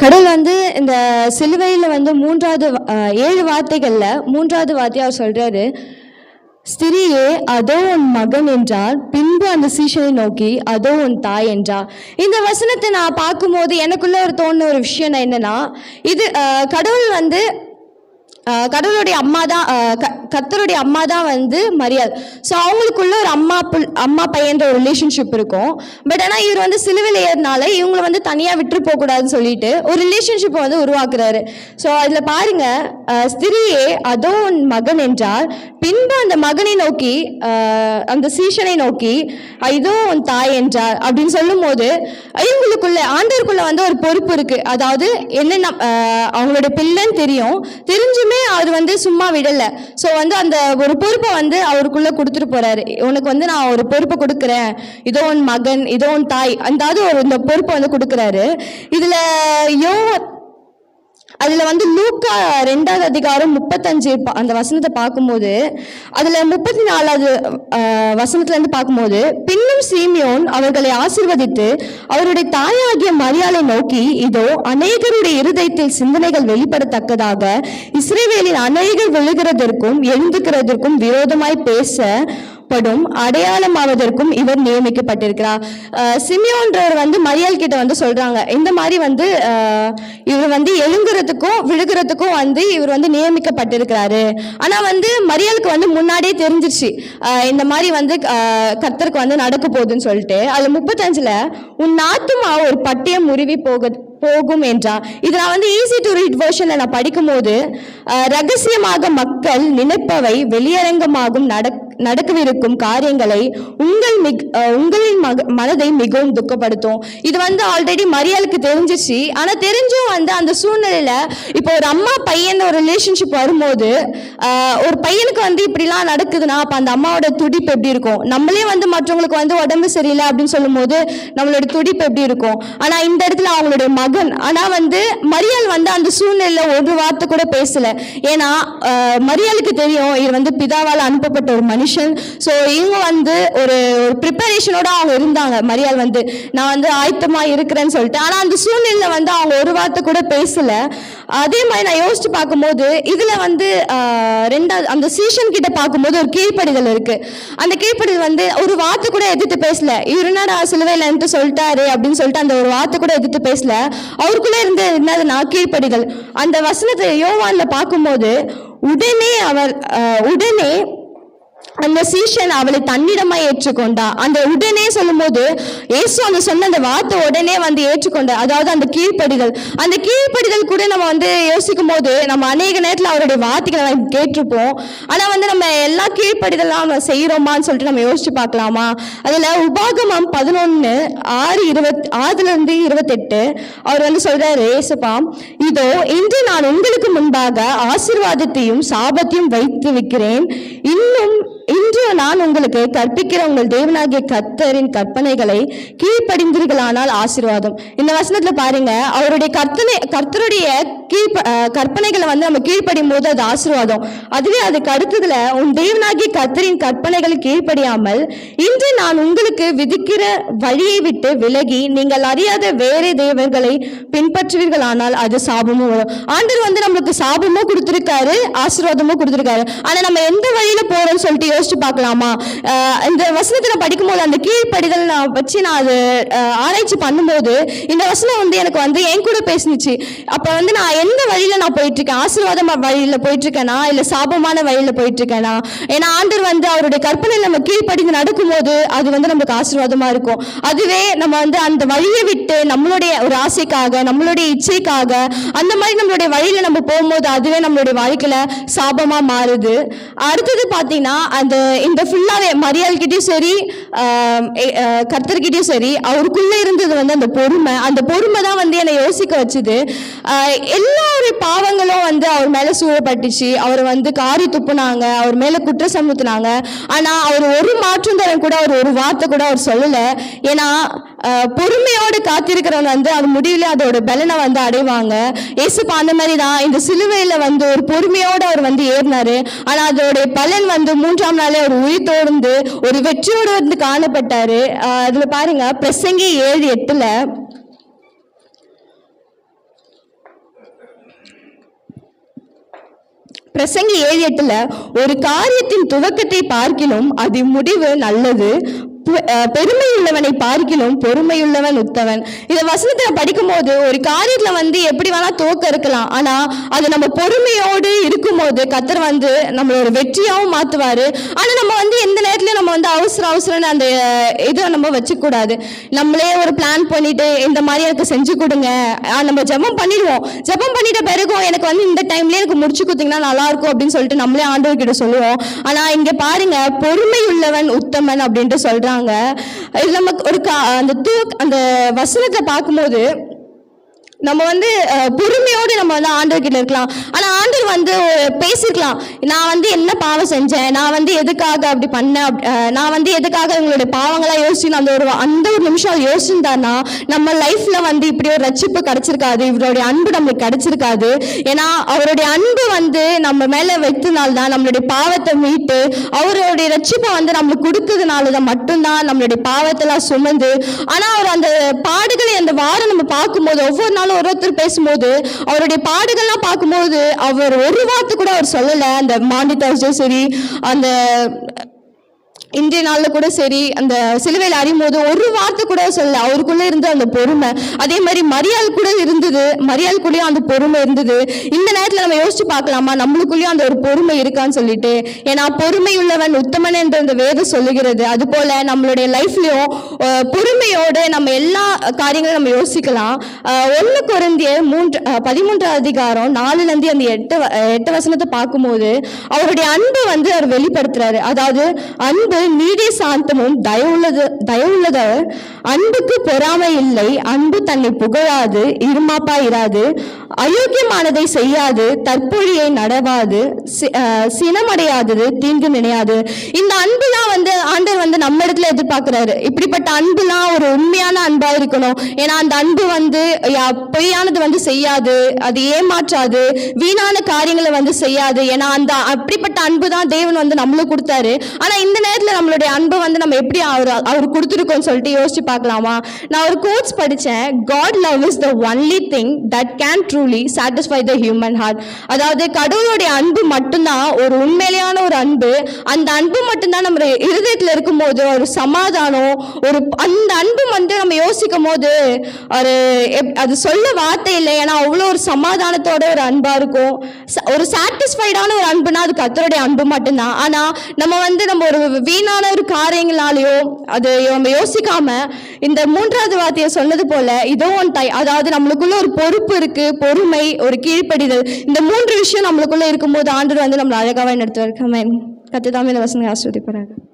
கடவுள் வந்து இந்த சிலுவையில் வந்து மூன்றாவது ஏழு வார்த்தைகளில் மூன்றாவது வார்த்தையை அவர் சொல்கிறாரு ஸ்திரியே அதோ உன் மகன் என்றார். பின்பு அந்த சீஷனை நோக்கி அதோ உன் தாய் என்றார். இந்த வசனத்தை நான் பார்க்கும்போது எனக்குள்ள ஒரு தோணுன ஒரு விஷயம் என்னன்னா இது கடவுள் வந்து கடவுளுடைய அம்மா தான் கத்தருடைய க- கர்த்தருடைய அம்மா தான் வந்து மரியாள். ஸோ அவங்களுக்குள்ள ஒரு அம்மா அம்மா பையன்ற ஒரு ரிலேஷன்ஷிப் இருக்கும். பட் ஆனால் இவர் வந்து சிலுவில் ஏறினால இவங்களை வந்து தனியாக விட்டு போகக்கூடாதுன்னு சொல்லிட்டு ஒரு ரிலேஷன்ஷிப்பை வந்து உருவாக்குறாரு. ஸோ அதில் பாருங்க ஸ்திரியே அதோ உன் மகன் என்றால் பின்பு அந்த மகனை நோக்கி அந்த சீஷனை நோக்கி இதோ உன் தாய் என்றார். அப்படின்னு சொல்லும் போது இவங்களுக்குள்ள ஆண்டவருக்குள்ள வந்து ஒரு பொறுப்பு இருக்கு. அதாவது என்னென்ன அவங்களோட பிள்ளைன்னு தெரியும். தெரிஞ்சுமே அவர் வந்து சும்மா விடலை. ஸோ வந்து அந்த ஒரு பொறுப்பை வந்து அவருக்குள்ள கொடுத்துட்டு போறாரு. உனக்கு வந்து நான் ஒரு பொறுப்பை கொடுக்குறேன். இதோ உன் மகன் இதோ உன் தாய். அதாவது ஒரு இந்த பொறுப்பை வந்து கொடுக்குறாரு. இதுல யோ அதில் வந்து லூக்கா ரெண்டாவது அதிகாரம் முப்பத்தஞ்சு அந்த வசனத்தை பார்க்கும்போது அதில் முப்பத்தி நாலாவது வசனத்துல இருந்து பார்க்கும்போது பின்னும் சீமியோன் அவர்களை ஆசீர்வதித்து அவருடைய தாயாகிய மரியாதை நோக்கி இதோ அநேகருடைய இருதயத்தில் சிந்தனைகள் வெளிப்படத்தக்கதாக இஸ்ரேவேலில் அநேகர் விழுகிறதற்கும் எழுந்துக்கிறதற்கும் விரோதமாய் பேச படும் அடையாளமாவதற்கும் இவர் நியமிக்கப்பட்டிருக்கிறார். சிமியோன்றவர் வந்து மரியல் கிட்ட வந்து சொல்றாங்க. இந்த மாதிரி வந்து இவர் வந்து எழுங்குறதுக்கும் விழுகிறதுக்கும் வந்து இவர் வந்து நியமிக்கப்பட்டிருக்கிறாரு. ஆனா வந்து மரியலுக்கு வந்து முன்னாடியே தெரிஞ்சிருச்சு. இந்த மாதிரி வந்து கத்தருக்கு கர்த்தருக்கு வந்து நடக்க போகுதுன்னு சொல்லிட்டு. அதுல முப்பத்தஞ்சுல உன் நாத்துமா ஒரு பட்டியம் முருவி போக போகும் என்றா இது நான் வந்து ஈஸி டு ரீட் வெர்ஷன்ல நான் படிக்கும்போது ரகசியமாக மக்கள் நினைப்பவை வெளியரங்கமாகும் நடக் நடக்கவிருக்கும் காரியங்களை உங்கள் மிக் உங்களின் மக மனதை மிகவும் துக்கப்படுத்தும். இது வந்து ஆல்ரெடி மரியாளுக்கு தெரிஞ்சிச்சு ஆனால் தெரிஞ்சும் வந்து அந்த சூழ்நிலையில் இப்போ ஒரு அம்மா பையன் ஒரு ரிலேஷன்ஷிப் வரும்போது ஒரு பையனுக்கு வந்து இப்படிலாம் நடக்குதுன்னா அப்போ அந்த அம்மாவோட துடிப்பு எப்படி இருக்கும்? நம்மளே வந்து மற்றவங்களுக்கு வந்து உடம்பு சரியில்லை அப்படின்னு சொல்லும்போது நம்மளோட துடிப்பு எப்படி இருக்கும்? ஆனால் இந்த இடத்துல அவங்களுடைய மகன் ஆனால் வந்து மரியாள் வந்து அந்த சூழ்நிலையில் ஒரு வார்த்தை கூட பேசலை. ஏன்னா மரியாளுக்கு தெரியும் இது வந்து பிதாவால் அனுப்பப்பட்ட ஒரு மனுஷன். ஸோ இவங்க வந்து ஒரு ஒரு ப்ரிப்பரேஷனோட அவங்க இருந்தாங்க. மரியாள் வந்து நான் வந்து ஆயத்தமாக இருக்கிறேன்னு சொல்லிட்டு. ஆனால் அந்த சூழ்நிலையில் வந்து அவங்க ஒரு வார்த்தை கூட பேசலை. அதே மாதிரி நான் யோசிச்சு பார்க்கும்போது இதில் வந்து ரெண்டாவது அந்த சீசன் கிட்ட பார்க்கும்போது ஒரு கீழ்ப்படிதல் இருக்கு. அந்த கீழ்ப்படிதல் வந்து ஒரு வார்த்தை கூட எதிர்த்து பேசல. இவர் என்னடா சிலுவையிலன்ட்டு சொல்லிட்டாரு அப்படின்னு சொல்லிட்டு அந்த ஒரு வார்த்தை கூட எதிர்த்து பேசல. அவருக்குள்ளே இருந்து என்னதுன்னா கீழ்ப்படிதல். அந்த வசனத்தை யோவானில் பார்க்கும்போது உடனே அவர் உடனே அந்த சீஷன் அவளை தன்னிடமா ஏற்றுக்கொண்டா. அந்த உடனே சொல்லும்போது இயேசு அந்த சொன்ன அந்த வார்த்தை உடனே வந்து ஏற்றுக்கொண்ட அதாவது அந்த கீழ்ப்படிகள். அந்த கீழ்ப்படிகள் கூட நம்ம வந்து யோசிக்கும் போது நம்ம அநேக நேரத்தில் அவருடைய வார்த்தைகளை கேட்டிருப்போம். ஆனா வந்து நம்ம எல்லா கீழ்ப்படிதலாம் நம்ம செய்யறோமான்னு சொல்லிட்டு நம்ம யோசிச்சு பார்க்கலாமா? அதுல உபாகமம் பதினொன்னு ஆறு இருபத் ஆறுல இருந்து இருபத்தெட்டு அவர் வந்து சொல்றாரு ஏசப்பா இதோ இன்று நான் உங்களுக்கு முன்பாக ஆசீர்வாதத்தையும் சாபத்தையும் வைத்து வைக்கிறேன். இன்னும் இன்று நான் உங்களுக்கு கற்பிக்கிற உங்கள் தேவனாகிய கர்த்தரின் கற்பனைகளை கீழ்ப்படிந்தீர்களானால் ஆசீர்வாதம். இந்த வசனத்துல பாருங்க அவருடைய கர்த்தனை கர்த்தருடைய கீழ் கற்பனைகளை வந்து நம்ம கீழ்ப்படியும் போது அது ஆசீர்வாதம். அதுவே அதுக்கு அடுத்ததுல உன் தேவனாகிய கர்த்தரின் கற்பனைகளை கீழ்ப்படியாமல் இன்று நான் உங்களுக்கு விதிக்கிற வழியை விட்டு விலகி நீங்கள் அறியாத வேறு தேவர்களை பின்பற்றுவீர்களானால் அது சாபமும் வரும். ஆண்டர் வந்து நம்மளுக்கு சாபமும் கொடுத்துருக்காரு ஆசீர்வாதமும் கொடுத்துருக்காரு. ஆனா நம்ம எந்த வழியில போறோம்னு சொல்லிட்டு யோசிச்சு பார்க்கலாமா? இந்த வசனத்தை நான் படிக்கும்போது அந்த கீழ்ப்படிதல் நான் வச்சு நான் அது ஆராய்ச்சி பண்ணும்போது இந்த வசனம் வந்து எனக்கு வந்து என் கூட பேசுனுச்சு. அப்போ வந்து நான் எந்த வழியில் நான் போயிட்டுருக்கேன்? ஆசீர்வாதமாக ஆசீர்வாதம் போயிட்டுருக்கேனா? இல்லை சாபமான வழியில் போயிட்டுருக்கேனா? ஏன்னா ஆண்டர் வந்து அவருடைய கற்பனையில் நம்ம கீழ்ப்படிந்து நடக்கும்போது அது வந்து நமக்கு ஆசீர்வாதமாக இருக்கும். அதுவே நம்ம வந்து அந்த வழியை விட்டு நம்மளுடைய ஒரு ஆசைக்காக நம்மளுடைய இச்சைக்காக அந்த மாதிரி நம்மளுடைய வழியில் நம்ம போகும்போது அதுவே நம்மளுடைய வாழ்க்கையில் சாபமாக மாறுது. அடுத்தது பார்த்தீங்கன்னா அந்த இந்த ஃபுல்லாகவே மரியாள்கிட்டயும் சரி ஆஹ் கர்த்தர்கிட்டயும் சரி அவருக்குள்ளே இருந்தது வந்து அந்த பொறுமை. அந்த பொறுமை தான் வந்து என்னை யோசிக்க வச்சுது. ஆஹ் பாவங்களும் வந்து அவர் மேலே சூழப்பட்டுச்சு. அவர் வந்து காரி துப்புனாங்க அவர் மேலே குற்றம் சமுத்துனாங்க ஆனால் அவர் ஒரு மாற்றம் தரம் கூட அவர் ஒரு வார்த்தை கூட அவர் சொல்லலை. ஏன்னா பொறுமையோடு காத்திருக்கிறவன் வந்து அது முடிவில் அதோட பலனை வந்து அடைவாங்க. ஏசுப்பா அந்த மாதிரி தான் இந்த சிலுவையில் வந்து ஒரு பொறுமையோடு அவர் வந்து ஏறினார். ஆனால் அதோடைய பலன் வந்து மூன்றாம் நாளே அவர் உயிர் தோர்ந்து ஒரு வெற்றியோடு வந்து காணப்பட்டார். அதில் பாருங்க பிரசங்கி ஏழு எட்டில் பிரசங்கி ஏழு எட்டுல ஒரு காரியத்தின் துவக்கத்தை பார்க்கிலும் அது முடிவு நல்லது. பெருமையுள்ளவனை பார்க்கிலும் பொறுமையுள்ளவன் உத்தவன். இதை வசனத்தில் படிக்கும்போது ஒரு காரியத்தில் வந்து எப்படி வேணால் தோக்க இருக்கலாம். ஆனா அது நம்ம பொறுமையோடு இருக்கும்போது கத்தர் வந்து நம்மளோட வெற்றியாவும் மாத்துவாரு. ஆனா நம்ம வந்து எந்த நேரம் வந்து நம்ம வந்து அவசர அவசரம்னு அந்த இதை நம்ம வச்சுக்கூடாது. நம்மளே ஒரு பிளான் பண்ணிட்டு இந்த மாதிரி எனக்கு செஞ்சு கொடுங்க. நம்ம ஜெபம் பண்ணிடுவோம். ஜெபம் பண்ணிட்ட பிறகும் எனக்கு வந்து இந்த டைம்ல எனக்கு முடிச்சு கொடுத்தீங்கன்னா நல்லா இருக்கும் அப்படின்னு சொல்லிட்டு நம்மளே ஆண்டவர் கிட்ட சொல்லுவோம். ஆனா இங்க பாருங்க பொறுமை உள்ளவன் உத்தமன் அப்படின்ட்டு சொல்றாங்க. இது நமக்கு ஒரு கா- அந்த தூ அந்த வசனத்தை பார்க்கும்போது நம்ம வந்து பொறுமையோடு நம்ம வந்து ஆண்டவர்கிட்ட இருக்கலாம். ஆனால் ஆண்டர் வந்து பேசிக்கலாம் பேசிருக்கலாம். நான் வந்து என்ன பாவம் செஞ்சேன்? நான் வந்து எதுக்காக அப்படி பண்ணேன்? நான் வந்து எதுக்காக உங்களுடைய பாவங்களாக யோசிச்சு அந்த ஒரு அந்த ஒரு நிமிஷம் அவர் நம்ம லைஃப்ல வந்து இப்படி ஒரு ரட்சிப்பு கிடைச்சிருக்காது. இவருடைய அன்பு நம்மளுக்கு கிடைச்சிருக்காது. ஏன்னா அவருடைய அன்பு வந்து நம்ம மேல வைத்தனால தான் நம்மளுடைய பாவத்தை மீட்டு அவருடைய ரட்சிப்பை வந்து நம்மளுக்கு கொடுத்ததுனால தான் மட்டும்தான் நம்மளுடைய பாவத்தெல்லாம் சுமந்து ஆனால் அவர் அந்த பாடுகளை அந்த வாரம் நம்ம பார்க்கும்போது ஒவ்வொரு நாளும் ஒரு ஒருத்தர் பேசும்போது அவருடைய பாடுகள்லாம் பார்க்கும்போது அவர் ஒரு வார்த்தை கூட அவர் சொல்லலை. அந்த மாண்டி தர்ஸ்டே சரி அந்த இன்றைய நாளில் கூட சரி அந்த சிலுவையில் அறியும்போது ஒரு வார்த்தை கூட சொல்ல அவருக்குள்ளே இருந்த அந்த பொறுமை. அதே மாதிரி மரியாள் கூட இருந்தது. மரியாள் கூடயும் அந்த பொறுமை இருந்தது. இந்த நேரத்தில் நம்ம யோசிச்சு பார்க்கலாமா? நம்மளுக்குள்ளேயும் அந்த ஒரு பொறுமை இருக்கான்னு சொல்லிட்டு. ஏன்னா பொறுமை உள்ளவன் உத்தமன் என்ற அந்த வேதம் சொல்லுகிறது. அது போல நம்மளுடைய லைஃப்லையும் பொறுமையோடு நம்ம எல்லா காரியங்களும் நம்ம யோசிக்கலாம். ஒன்று குறைந்திய மூன்று பதிமூன்றாம் அதிகாரம் நாலுலேருந்து அந்த எட்டு வ- எட்டு வசனத்தை பார்க்கும்போது அவருடைய அன்பு வந்து அவர் வெளிப்படுத்துறாரு. அதாவது அன்பு நீதி சாந்தமும் தயவுள்ளது அன்புக்கு பொறாமை இல்லை அன்பு தன்னை புகழாது இருமாப்பா இராது அயோக்கியமானதை செய்யாது தற்பொழியை நடவாது சினமடையாதது தீங்கு நினையாது. இந்த அன்பு வந்து ஆண்டவர் வந்து நம்ம இடத்துல எதிர்பார்க்கிறாரு. இப்படிப்பட்ட அன்புலாம் ஒரு உண்மையான அன்பா இருக்கணும். ஏன்னா அந்த அன்பு வந்து யா- பொய்யானது வந்து செய்யாது. அது ஏமாற்றாது. வீணான காரியங்களை வந்து செய்யாது. ஏன்னா அந்த அப்படிப்பட்ட அன்பு தான் தேவன் வந்து நம்மளுக்கு கொடுத்தாரு. ஆனா இந்த நேரத்துல நம்மளுடைய அன்பை வந்து நம்ம எப்படி அவர் அவர் கொடுத்துருக்கோம்னு சொல்லிட்டு யோசிச்சு பார்க்கலாமா? நான் ஒரு கோட்ஸ் படிச்சேன். God love is the only thing that can truly satisfy the human heart அதாவது கடவுளுடைய அன்பு மட்டும்தான் ஒரு உண்மையிலேயான ஒரு அன்பு. அந்த அன்பு மட்டும்தான் நம்ம இருதயத்தில் இருக்கும்போது ஒரு சமாதானம் ஒரு அந்த அன்பு வந்து நம்ம யோசிக்கும் போது ஒரு எப்- அது சொல்ல வார்த்தை இல்லை. ஏன்னா அவ்வளோ ஒரு சமாதானத்தோட ஒரு அன்பாக இருக்கும். ஒரு சாட்டிஸ்ஃபைடான ஒரு அன்புனா அது கத்தருடைய அன்பு மட்டும்தான். ஆனால் நம்ம வந்து நம்ம ஒரு வீணான ஒரு காரியங்களாலேயோ அது நம்ம யோசிக்காம இந்த மூன்றாவது வார்த்தையை சொன்னது போல இதோ ஒன் தை அதாவது நம்மளுக்குள்ள ஒரு பொறுப்பு இருக்கு பொறுமை ஒரு கீழ்ப்படிதல் இந்த மூன்று விஷயம் நம்மளுக்குள்ள இருக்கும்போது ஆண்டு வந்து நம்மளை அழகாக நடத்துவார் கமேன் கத்து தாமே வசங்க ஆஸ்வதிப்பார்கள்